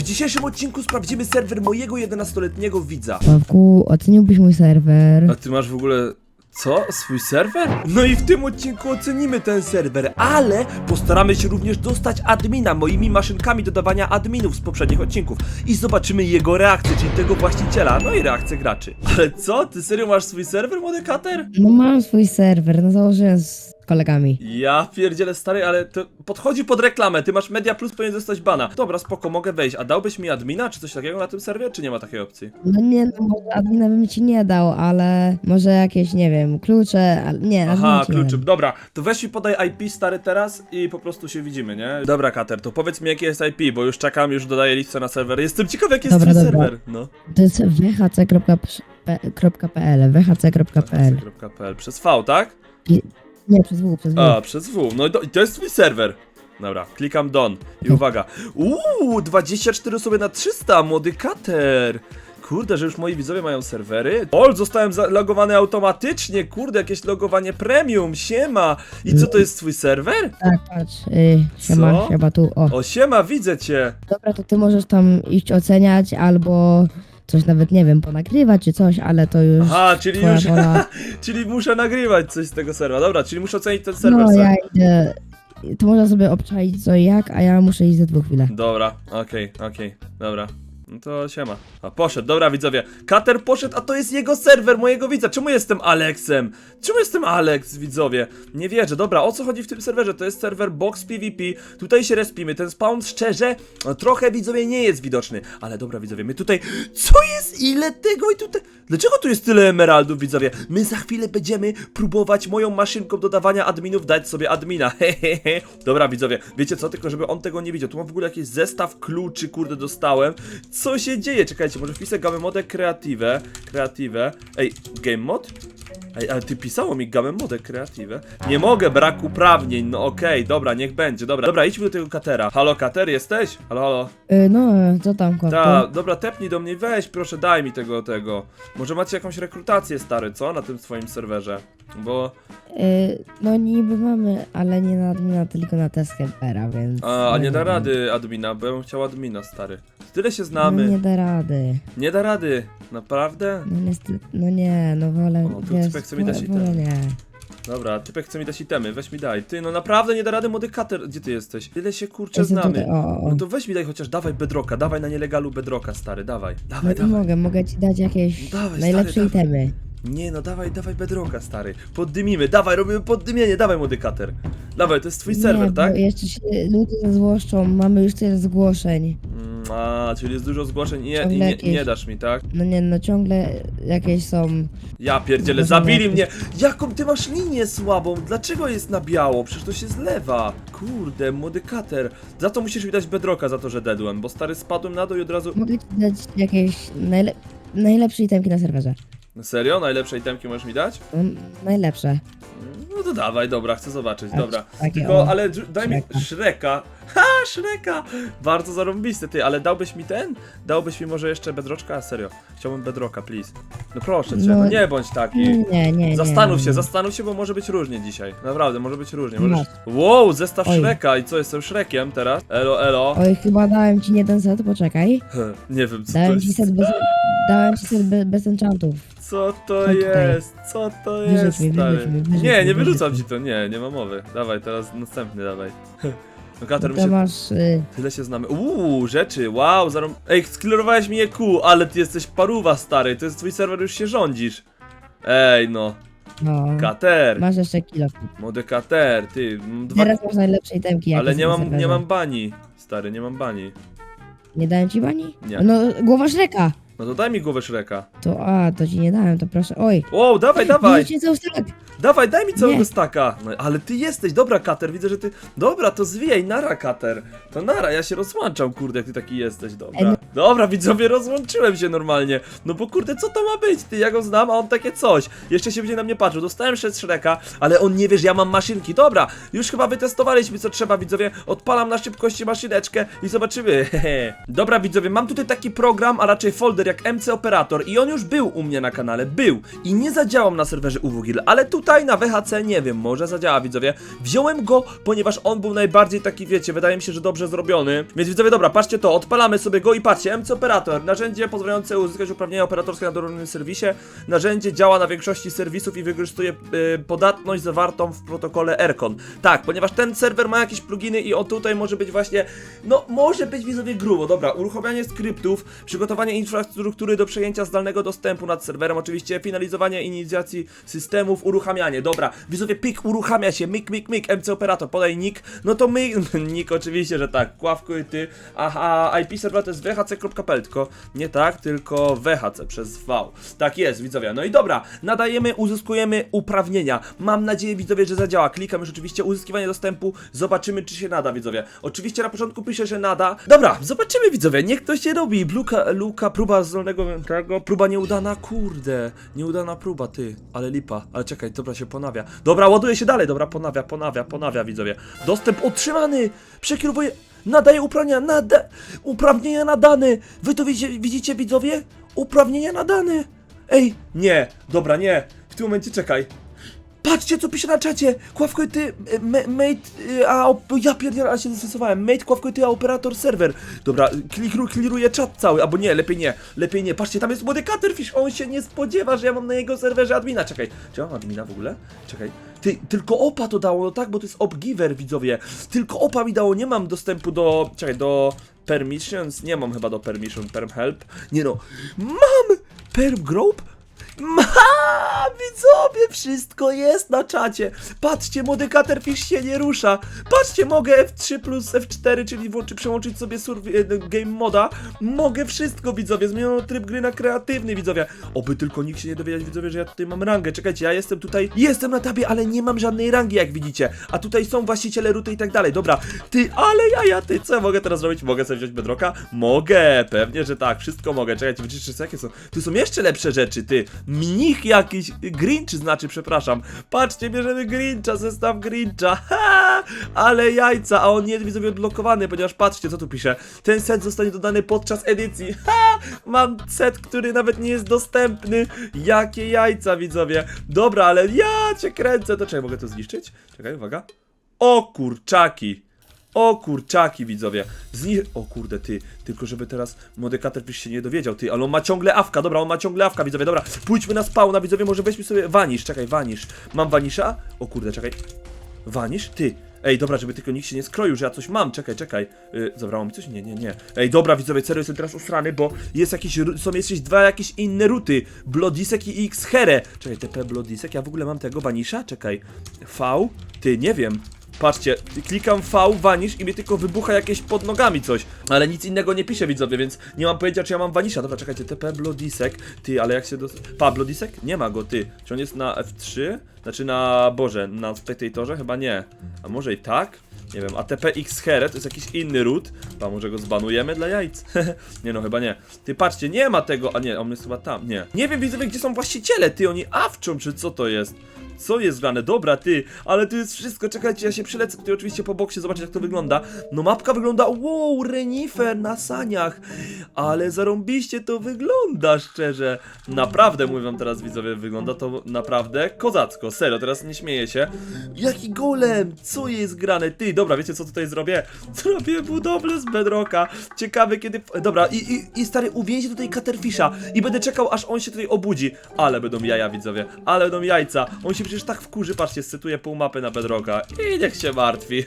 W dzisiejszym odcinku sprawdzimy serwer mojego 11-letniego widza. Pawku, oceniłbyś mój serwer. A ty masz w ogóle. Co? Swój serwer? No i w tym odcinku ocenimy ten serwer, ale postaramy się również dostać admina moimi maszynkami dodawania adminów z poprzednich odcinków i zobaczymy jego reakcję, czyli tego właściciela, no i reakcję graczy. Ale co? Ty serio masz swój serwer, młody kater? No mam swój serwer, no założyłem kolegami. Ja pierdzielę stary, ale to podchodzi pod reklamę, ty masz Media Plus, powinien zostać bana. Dobra, spoko, mogę wejść, a dałbyś mi admina, czy coś takiego na tym serwie, czy nie ma takiej opcji? No nie, no może admina bym ci nie dał, ale może jakieś, nie wiem, klucze, ale nie, Aha, admina ci nie kluczy. dam. Dobra, to weź mi podaj IP stary teraz i po prostu się widzimy, nie? Dobra, Kater, to powiedz mi jakie jest IP, bo już czekam, już dodaję listę na serwer. Jestem ciekaw jaki jest Dobra, twój dobra. serwer. No. To jest whc.pl, whc.pl. .pl. Przez V, tak? Nie, przez W, przez W. A, przez W. No i, i to jest twój serwer. Dobra, klikam don i uwaga. Uuu, 24 osoby na 300, młody Kater. Kurde, że już moi widzowie mają serwery. Ol, zostałem zalogowany automatycznie. Kurde, jakieś logowanie premium. Siema. I co to jest twój serwer? Tak, patrz, y, siema, Co? siema tu, o. O, siema, widzę cię. Dobra, to ty możesz tam iść oceniać, albo coś nawet, nie wiem, ponagrywać czy coś, ale to już Aha, czyli twoja już. wola. czyli muszę nagrywać coś z tego serwa. Dobra, czyli muszę ocenić ten serwer. No, sam. ja idę, to można sobie obczaić co i jak, a ja muszę iść za dwóch chwilę. Dobra, okej, okej, dobra. No to siema. A poszedł, dobra widzowie. Kater poszedł, a to jest jego serwer, mojego widza. Czemu jestem Alexem? Czemu jestem Alex, widzowie? Nie wierzę. Dobra, o co chodzi w tym serwerze? To jest serwer Box PvP. Tutaj się respimy. Ten spawn szczerze, trochę widzowie nie jest widoczny. Ale dobra widzowie, my tutaj. Co jest? Ile tego i tutaj. Dlaczego tu jest tyle emeraldów, widzowie? My za chwilę będziemy próbować moją maszynką dodawania adminów dać sobie admina. Hehehe. Dobra widzowie, wiecie co? Tylko żeby on tego nie widział. Tu mam w ogóle jakiś zestaw kluczy, kurde, dostałem. Co się dzieje? Czekajcie, może wpisać gamę modę kreatywę. Kreatywę. Ej, game mod? Ej, ale ty pisało mi gamę modę kreatywę. Nie mogę, brak uprawnień. No okej, dobra, niech będzie, dobra. Dobra, idźmy do tego katera. Halo, kater, jesteś? Halo, halo. Y, no, co tam, kłopot? Ta, dobra, tepnij do mnie, weź, proszę, daj mi tego, tego. Może macie jakąś rekrutację, stary, co? Na tym swoim serwerze. Bo. Y, no niby mamy, ale nie na admina, tylko na test campera, więc... A, a nie da wiem. rady admina, bo ja bym chciał admina, stary. Tyle się No znamy. nie da rady. Nie da rady, naprawdę? No niestety, no nie, no wolę, tu wiesz, typek chce mi dać wolę, item. wolę nie. Dobra, typek chce mi dać itemy, weź mi daj. Ty, no naprawdę nie da rady młody kater. Gdzie ty jesteś? Tyle się kurczę Jestem znamy. tutaj, o, o, o. No to weź mi daj chociaż, dawaj bedroka, dawaj na nielegalu bedroka, stary, dawaj. No Dawaj, to dawaj. mogę, mogę ci dać jakieś No dawaj, najlepsze dawaj. itemy. Nie no, dawaj, dawaj bedroka, stary. Poddymimy, dawaj, robimy poddymienie, dawaj młody kater. Dawaj, to jest twój serwer, nie, tak? Bo jeszcze się ludzie zezłoszczą, mamy już tyle zgłoszeń. Mm, A, czyli jest dużo zgłoszeń i nie, i nie, nie dasz mi, tak? No nie, no ciągle jakieś są... Ja pierdzielę, zabili mnie! Jaką ty masz linię słabą? Dlaczego jest na biało? Przecież to się zlewa. Kurde, młody kater. Za to musisz mi dać bedroka za to, że dedłem, bo stary spadłem na dół i od razu... Mogę ci dać jakieś najle... najlepsze itemki na serwerze. Serio? Najlepsze itemki możesz mi dać? No, najlepsze. No to dawaj, dobra, chcę zobaczyć, dobra. takie Tylko, o, ale dż- daj mi Shreka. Shreka. Bardzo zarąbisty, ty, ale dałbyś mi ten? Dałbyś mi może jeszcze bedroczka? Serio, chciałbym bedroka, please. No proszę cię, no, No- nie bądź taki. Nie, nie, nie. Zastanów się, zastanów się, bo może być różnie dzisiaj. Naprawdę, może być różnie. Możesz... Wow, zestaw Oj. Shreka i co, jestem Shrekiem teraz? Elo, elo. Oj, chyba dałem ci nie ten set, poczekaj. Nie wiem, co to Dałem ci jest. set bez... Dałem ci set be, bez enchantów. Co to tutaj. jest? Co to Wyrzuć jest, mi, stary? wyrzuć mi, wyrzuć Nie, nie wyrzuć wyrzucam mi. ci to, nie, nie ma mowy. Dawaj, teraz następny dawaj. No Kater, No my to się masz... Y, Tyle się znamy. Uuu, rzeczy, wow, zarą... Ej, sklerowałeś mi EQ, ale ty jesteś paruwa, stary, to jest twój serwer, już się rządzisz. Ej, no, no. kater, Masz jeszcze kilo. młody kater, ty, m, dwa... Teraz masz najlepsze itemki, jakie Ale są nie na mam, serwerze. nie mam bani, stary, nie mam bani. Nie dałem ci bani? Nie. No, głowa Shreka! No to daj mi głowę Shreka. To, a, to ci nie dałem, to proszę. Oj! Wow, dawaj, dawaj, Widzicie cały stack! dawaj, daj mi całego Nie. staka. No, ale ty jesteś, dobra, kater, widzę, że ty... Dobra, to zwijaj, nara, kater. To nara, ja się rozłączam, kurde, jak ty taki jesteś, Ej, dobra. no- Dobra, widzowie, rozłączyłem się normalnie. No bo kurde, co to ma być? Ty, ja go znam, a on takie coś. Jeszcze się będzie na mnie patrzył. Dostałem się z Shreka, ale on nie wie, że ja mam maszynki. Dobra, już chyba wytestowaliśmy, co trzeba, widzowie. Odpalam na szybkości maszyneczkę i zobaczymy. Dobra, widzowie, mam tutaj taki program, a raczej folder, jak MC Operator i on już był u mnie na kanale, był i nie zadziałał na serwerze UWGIL, ale tutaj na WHC nie wiem, może zadziała widzowie. Wziąłem go, ponieważ on był najbardziej taki, wiecie, wydaje mi się, że dobrze zrobiony. Więc widzowie, dobra, patrzcie to, odpalamy sobie go i patrzcie, MC Operator, narzędzie pozwalające uzyskać uprawnienia operatorskie na dowolnym serwisie. Narzędzie działa na większości serwisów i wykorzystuje y, podatność zawartą w protokole ERCON. Tak, ponieważ ten serwer ma jakieś pluginy i on tutaj może być właśnie, no może być widzowie grubo. Dobra, uruchamianie skryptów, przygotowanie infrastruktury do przejęcia zdalnego dostępu nad serwerem, oczywiście finalizowanie inicjacji systemów, uruchamianie. Dobra, widzowie, pik uruchamia się, mik, mik, mik, MC Operator, podaj nick, no to my, nick oczywiście, że tak, kławku i ty, aha, IP serwera to jest whc.pl, tylko nie tak, tylko whc przez V. Tak jest, widzowie. No i dobra, nadajemy, uzyskujemy uprawnienia. Mam nadzieję, widzowie, że zadziała. Klikam już oczywiście uzyskiwanie dostępu, zobaczymy, czy się nada, widzowie. Oczywiście na początku pisze, że nada. Dobra, zobaczymy, widzowie, niech to się robi. Luka, Luka, próba zdolnego tego, próba nieudana, kurde, nieudana próba, ty, ale lipa, ale czekaj, dobra, się ponawia. Dobra, ładuje się dalej, dobra, ponawia, ponawia, ponawia, widzowie. Dostęp otrzymany, przekierowuje, nadaje uprawnienia, nada, uprawnienia nadane. Wy to widzicie, widzicie, widzowie? Uprawnienia nadane. Ej, nie, dobra, nie, w tym momencie czekaj. Patrzcie, co pisze na czacie! Kławko ty, e, ma- mate, e, a, ja pierdzielę, ale się zestresowałem. Mate, kławko ty, a operator serwer. Dobra, klikru, kliruję czat cały, albo nie, lepiej nie, lepiej nie. Patrzcie, tam jest młody Caterfish, on się nie spodziewa, że ja mam na jego serwerze admina. Czekaj, czy mam admina w ogóle? Czekaj. Ty, tylko opa to dało, no tak, bo to jest opgiver, widzowie. Tylko opa mi dało, nie mam dostępu do, czekaj, do permissions, nie mam chyba do permission, perm help. Nie no, mam! Perm group? Ma, widzowie, wszystko jest na czacie. Patrzcie, młody Caterfish się nie rusza. Patrzcie, mogę F3 plus F4, czyli włączy, przełączyć sobie e, game moda. Mogę wszystko, widzowie. Zmieniono tryb gry na kreatywny, widzowie. Oby tylko nikt się nie dowiedział, widzowie, że ja tutaj mam rangę. Czekajcie, ja jestem tutaj, jestem na tabie, ale nie mam żadnej rangi, jak widzicie. A tutaj są właściciele ruty i tak dalej. Dobra, ty, ale ja, ja, ty, co ja mogę teraz zrobić? Mogę sobie wziąć bedroka? Mogę, pewnie, że tak, wszystko mogę. Czekajcie, widzicie, jakie są? Tu są jeszcze lepsze rzeczy, ty. Mnich jakiś, Grinch znaczy, przepraszam. Patrzcie, bierzemy Grincha, zestaw Grincha. Ha! Ale jajca, a on nie widzowie odblokowany, ponieważ patrzcie, co tu pisze. Ten set zostanie dodany podczas edycji. Ha! Mam set, który nawet nie jest dostępny. Jakie jajca, widzowie. Dobra, ale ja cię kręcę. To czekaj, mogę to zniszczyć? Czekaj, uwaga. O kurczaki. O kurczaki, widzowie. Zni... O kurde, ty. Tylko żeby teraz młody Caterfish się nie dowiedział, ty. Ale on ma ciągle awka, dobra, on ma ciągle awka, widzowie. Dobra, pójdźmy na spawna, widzowie, może weźmy sobie vanish. Czekaj, vanish. Mam vanisha? O kurde, czekaj. Vanish? Ty. Ej, dobra, żeby tylko nikt się nie skroił, że ja coś mam. Czekaj, czekaj. Yy, zabrało mi coś? Nie, nie, nie. Ej, dobra, widzowie, serio jestem teraz usrany, bo jest jakiś, są jakieś dwa jakieś inne ruty. Blodisek i X Here. Czekaj, TP Blodisek, ja w ogóle mam tego vanisha? Czekaj. V? Ty, nie wiem. Patrzcie, klikam V, vanish i mnie tylko wybucha jakieś pod nogami coś. Ale nic innego nie pisze widzowie, więc nie mam pojęcia czy ja mam vanisha. Dobra, czekajcie, TP Blodisek. Ty, ale jak się dos... Pa, Blodisek? Nie ma go, ty. Czy on jest na F3? Znaczy na, Boże, na Spectatorze? Chyba nie. A może i tak? Nie wiem, a TPX Here to jest jakiś inny root. A może go zbanujemy dla jajc? nie no, chyba nie. Ty patrzcie, nie ma tego, a nie, on jest chyba tam, nie. Nie wiem, widzowie, gdzie są właściciele, ty, oni awczą, czy co to jest? Co jest grane? Dobra, ty, ale tu jest wszystko, czekajcie, ja się przylecę tutaj oczywiście po boksie, zobaczyć jak to wygląda. No mapka wygląda, wow, renifer na saniach, ale zarąbiście to wygląda, szczerze. Naprawdę, mówię wam teraz widzowie, wygląda to naprawdę kozacko, serio, teraz nie śmieję się. Jaki golem, co jest grane? Ty, dobra, wiecie co tutaj zrobię? Zrobię budowlę z bedrocka. Ciekawe kiedy... Dobra, i, i, i stary, uwięzi tutaj Caterfisha i będę czekał, aż on się tutaj obudzi. Ale będą jaja, widzowie, ale będą jajca. On się przecież tak wkurzy, patrzcie, setuje pół mapy na bedrocka i niech się martwi.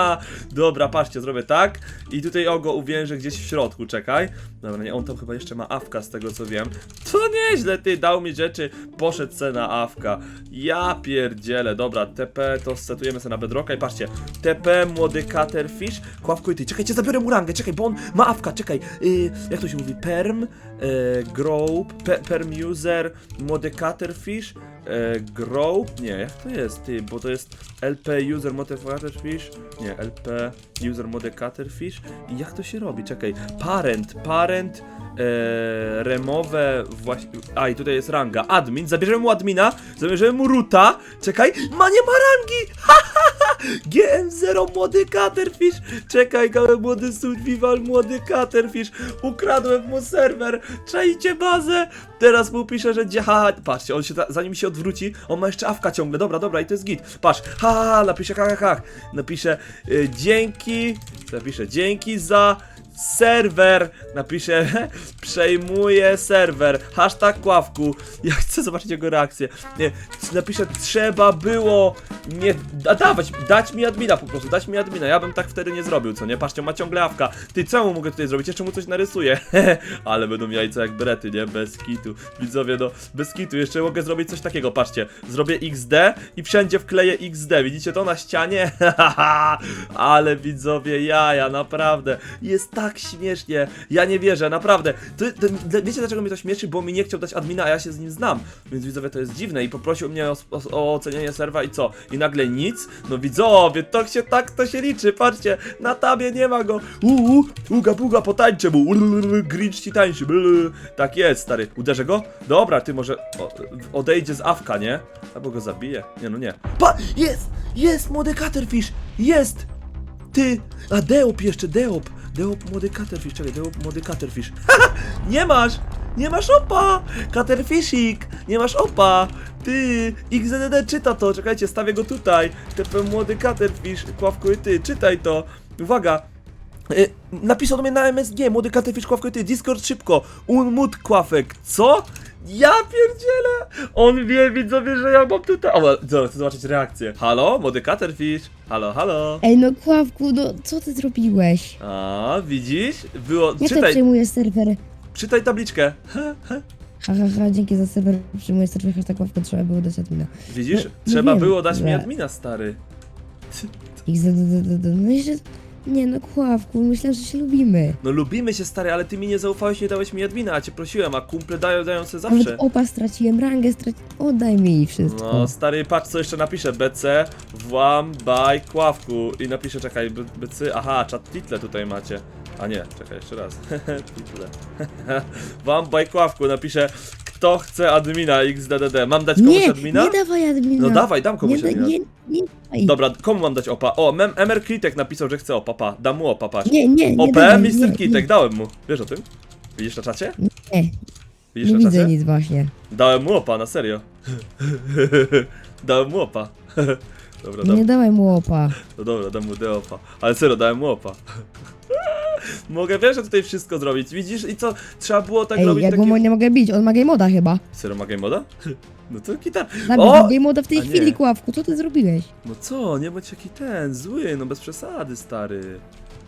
Dobra, patrzcie, zrobię tak i tutaj o go uwiężę gdzieś w środku, czekaj. Dobra, nie, on tam chyba jeszcze ma awka z tego co wiem. To nieźle, ty, dał mi rzeczy, poszedł se na awka. Ja pierdzielę, dobra, TP to setujemy sobie na bedrocka i patrzcie, TP młody Caterfish, kławko i ty, czekajcie, zabiorę mu rangę, czekaj, bo on ma awka, czekaj, yy, jak to się mówi, perm, yy, pe, perm user, młody Caterfish, yy, grope, nie, jak to jest, ty, bo to jest LP user młody Caterfish, nie, LP user młody Caterfish i jak to się robi, czekaj, parent, parent, e, właśnie... A, i tutaj jest ranga. Admin, zabierzemy mu admina, zabierzemy mu ruta. Czekaj, ma nie ma rangi! Ha, ha, ha. GM0 młody Caterfish! Czekaj, gały młody survival, młody Caterfish! Ukradłem mu serwer! Czajcie bazę! Teraz mu pisze, że. Ha, patrzcie, on się, zanim się odwróci, on ma jeszcze awka ciągle, dobra, dobra, i to jest git. Patrz, ha, ha, ha napisze ha, ha, ha. Napisze y, dzięki, napisze dzięki za serwer, napisze przejmuję serwer, hashtag kławku, ja chcę zobaczyć jego reakcję, nie, napisze trzeba było nie, da, dawać, dać mi admina po prostu, dać mi admina, ja bym tak wtedy nie zrobił, co nie, patrzcie, ma ciągle awka, ty co mu mogę tutaj zrobić, jeszcze mu coś narysuję, ale będą jajca jak brety, nie, bez kitu, widzowie, no, bez kitu, jeszcze mogę zrobić coś takiego, patrzcie, zrobię XD i wszędzie wkleję XD, widzicie to na ścianie, ale widzowie, jaja, naprawdę, jest tak śmiesznie, ja nie wierzę, naprawdę, to, to, wiecie dlaczego mnie to śmieszy, bo mi nie chciał dać admina, a ja się z nim znam, więc widzowie, to jest dziwne. I poprosił mnie o, o, o ocenienie serwa i co, i nagle nic, no widzowie, to się tak to się liczy, patrzcie, na tabie nie ma go, uuu, uga buga, potańczę mu, Grinch ci tańczy, tak jest, stary, uderzę go, dobra, ty może odejdzie z awka, nie, albo go zabije, nie no nie, pa, jest, jest, młody Caterfish, jest, ty! A Deop jeszcze, Deop! Deop młody Caterfish, czekaj, Deop młody Caterfish. Haha! Nie masz! Nie masz opa! Caterfishik! Nie masz opa! Ty! XZD czyta to, czekajcie, stawię go tutaj. TP młody Caterfish, Kławku i ty, czytaj to. Uwaga! Y, napisał do mnie na MSG, młody Caterfish, Kławku i ty, Discord szybko. Unmut Kławek, co? Ja pierdzielę! On wie, widzowie, że ja mam tutaj... O, dobra, chcę zobaczyć reakcję. Halo, młody Caterfish? Halo, halo? Ej, no Kławku, no co ty zrobiłeś? A, widzisz? Było. Ja to czytaj, przejmuję serwer. czytaj tabliczkę. Ha, ha, ha, dzięki za serwer, przyjmuję serwer, hashtag Kławku, trzeba było dać admina. Widzisz? No, no Trzeba wiem, było dać mi że- admina, stary. XDDDD, no jeszcze... Nie no Kławku, myślę, że się lubimy. No lubimy się, stary, ale ty mi nie zaufałeś, nie dałeś mi admina, a cię prosiłem, a kumple dają, dają Nawet zawsze. opa straciłem, rangę straciłem, oddaj mi wszystko. No, stary, patrz co jeszcze napiszę. BC, włam, baj, kławku. I napiszę, czekaj, B- BC, aha, czat title tutaj macie. A nie, czekaj, jeszcze raz. title. Wam, baj, kławku, napiszę, kto chce admina XDDD. Mam dać komuś nie, admina? nie dawaj admina. No dawaj, dam nie, komuś da- admina. nie, nie. Dobra, komu mam dać opa? O, Mem Emer Kritek napisał, że chce opa, pa. Dam mu opa, patrz. nie, nie, nie OP, dawaj, Mr. nie, Kitek, dałem mu. Wiesz o tym? Widzisz na czacie? Nie, Widzisz nie na widzę czacie? nic właśnie. Dałem mu opa, na serio. dałem mu opa. dobra, dam, Nie dawaj mu opa. no dobra, dam mu deopa. Ale serio, dałem mu opa. Mogę, wiesz, że tutaj wszystko zrobić. Widzisz? I co? Trzeba było tak Ej, robić ja go takie... mo- nie mogę bić, on ma game moda chyba. Serio, ma game moda? No to gitar. Zabij O! game moda w tej A nie. chwili, Kławku, co ty zrobiłeś? No co? Nie bądź jaki ten, zły, no bez przesady, stary.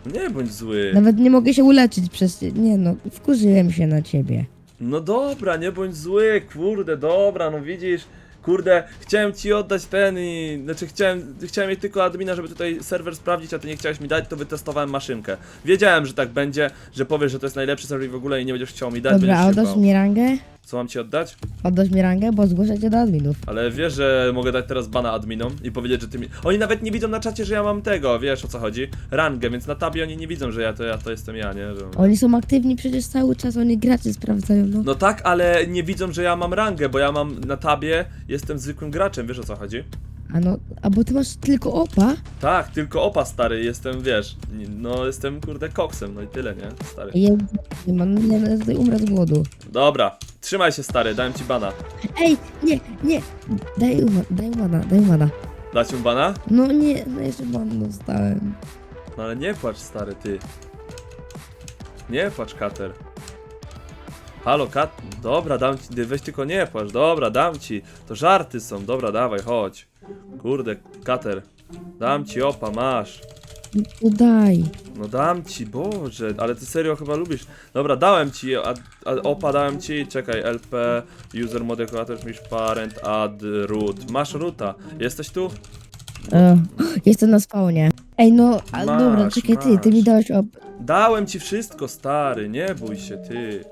No Nie bądź zły. Nawet nie mogę się uleczyć przez... Nie no, wkurzyłem się na ciebie. No dobra, nie bądź zły, kurde, dobra, no widzisz, kurde, chciałem ci oddać ten i, znaczy chciałem, chciałem mieć tylko admina, żeby tutaj serwer sprawdzić, a ty nie chciałeś mi dać, to wytestowałem maszynkę. Wiedziałem, że tak będzie, że powiesz, że to jest najlepszy serwer w ogóle i nie będziesz chciał mi dać, Dobra, będziesz się oddasz bał. mi rangę? Co mam ci oddać? Oddasz mi rangę, bo zgłoszę cię do adminów. Ale wiesz, że mogę dać teraz bana adminom i powiedzieć, że ty mi... Oni nawet nie widzą na czacie, że ja mam tego, wiesz o co chodzi? Rangę, więc na tabie oni nie widzą, że ja to, ja to jestem ja, nie? Że... Oni są aktywni przecież cały czas, oni graczy sprawdzają, no. No tak, ale nie widzą, że ja mam rangę, bo ja mam na tabie, jestem zwykłym graczem, wiesz o co chodzi? A no, a bo ty masz tylko opa? Tak, tylko opa stary, jestem, wiesz, no jestem kurde koksem, no i tyle, nie, stary. Ja nie mam, nie, no, tutaj umrę z głodu. Dobra, trzymaj się stary, dałem ci bana. Ej, nie, nie, daj uma, daj umana, daj umana. Dać mu bana? No nie, no jeszcze ban dostałem. No ale nie płacz stary, ty. Nie płacz, kater. Halo, kat... Dobra, dam ci, weź tylko nie płacz, dobra, dam ci. To żarty są, dobra, dawaj, chodź. Kurde, kater. Dam ci opa, masz. No daj. No dam ci, Boże, ale ty serio chyba lubisz. Dobra, dałem ci, a, a opa dałem ci, czekaj, LP, user moderator, misz parent, add root. Masz roota, jesteś tu? E, jestem na spawnie. Ej, no, a, Masz, dobra, czekaj, ty, ty masz. mi dałeś op... Dałem ci wszystko, stary, nie bój się, ty.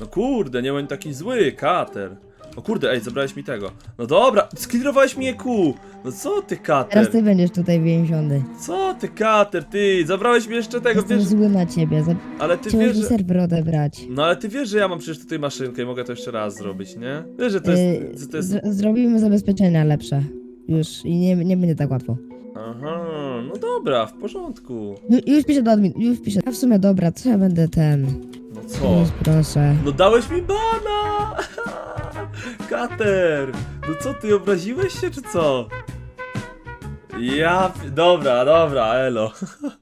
No kurde, nie bądź taki zły, kater. O kurde, ej, zabrałeś mi tego. No dobra, sklinowałeś mi EQ. No co ty, Teraz kater? ty będziesz tutaj więziony. Co ty, kater, ty? Zabrałeś mi jeszcze tego, Jestem wiesz... zły na ciebie. Za... Ale ty Chciałeś wiesz, mi że... serwer odebrać. No ale ty wiesz, że ja mam przecież tutaj maszynkę i mogę to jeszcze raz zrobić, nie? Wiesz, że to jest... Yy, że to jest... zro- zrobimy zabezpieczenia lepsze. Już i nie, nie będzie tak łatwo. Aha, no dobra, w porządku. Ju- Już piszę do admin, już piszę. A w sumie dobra, co ja będę ten. No co? Już proszę. No dałeś mi bana! Kater! No co, ty obraziłeś się, czy co? Ja... Dobra, dobra, elo.